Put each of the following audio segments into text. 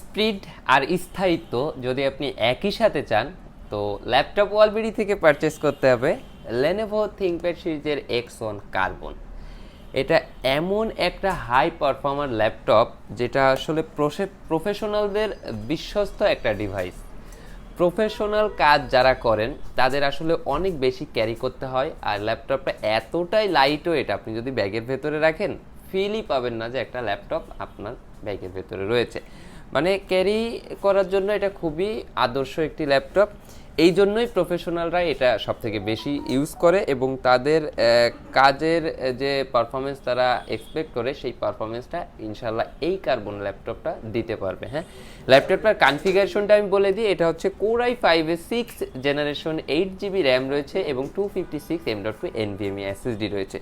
Speed আর স্থায়িত্ব যদি আপনি একই সাথে চান, তো ল্যাপটপ ওয়ালবিডি থেকে পারচেস করতে হবে লেনেভো থিঙ্কপ্যাড সিরিজের এক্স ওয়ান কার্বন এটা এমন একটা হাই পারফর্মার ল্যাপটপ যেটা আসলে প্রফেশনালদের বিশ্বস্ত একটা ডিভাইস প্রফেশনাল কাজ যারা করেন, তাদের আসলে অনেক বেশি ক্যারি করতে হয় আর ল্যাপটপটা এতটাই লাইট ওয়েট আপনি যদি ব্যাগের ভেতরে রাখেন ফিলই পাবেন না যে একটা ল্যাপটপ আপনার ব্যাগের ভেতরে রয়েছে। মানে ক্যারি করার জন্য এটা খুবই আদর্শ একটি ল্যাপটপ এই জন্যই প্রফেশনালরা এটা সব থেকে বেশি ইউজ করে এবং তাদের কাজের যে পারফরমেন্স তারা এক্সপেক্ট করে, সেই পারফরমেন্সটা ইনশাল্লাহ এই কার্বন ল্যাপটপটা দিতে পারবে হ্যাঁ? ল্যাপটপটার কনফিগারেশনটা আমি বলে দিই, এটা হচ্ছে কোরাই ফাইভের six generation eight GB RAM রয়েছে এবং two fifty six M dot two NVMe SSD রয়েছে।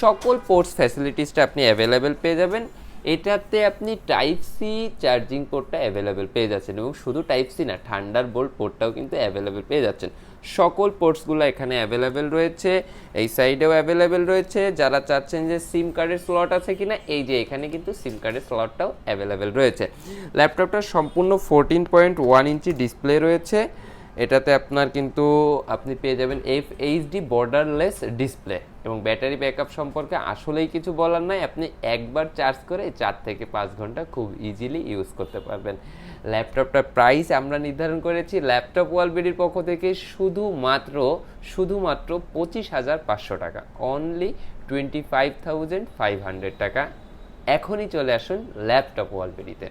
সকল পোর্টস ফ্যাসিলিটিসটা আপনি অ্যাভেলেবেল পেয়ে যাবেন। এটাতে আপনি টাইপ সি চার্জিং পোর্টটা অ্যাভেলেবেল পেয়ে যাচ্ছেন এবং শুধু টাইপ সি না ঠান্ডার বোল্ট পোর্টটাও কিন্তু অ্যাভেলেবেল পেয়ে যাচ্ছেন। সকল পোর্টসগুলো এখানে অ্যাভেলেবেল রয়েছে, এই সাইডেও অ্যাভেলেবেল রয়েছে। যারা চাচ্ছেন যে সিম কার্ডের স্লট আছে কিনা, এই যে এখানে কিন্তু সিম কার্ডের স্লটটাও অ্যাভেলেবেল রয়েছে। ল্যাপটপটার সম্পূর্ণ fourteen point one inch display রয়েছে। এটাতে আপনার কিন্তু আপনি পেয়ে যাবেন এফ এইচডি বর্ডারলেস ডিসপ্লে এবং ব্যাটারি ব্যাকআপ সম্পর্কে আসলেই কিছু বলার নাই। আপনি একবার চার্জ করে চার থেকে পাঁচ ঘণ্টা খুব ইজিলি ইউজ করতে পারবেন। ল্যাপটপটার প্রাইস আমরা নির্ধারণ করেছি ল্যাপটপ ওয়ালবিডির পক্ষ থেকে শুধুমাত্র শুধুমাত্র পঁচিশ হাজার পাঁচশো টাকা। Only twenty five thousand five hundred টাকা। এখনই চলে আসুন ল্যাপটপ ওয়ালবিডিতে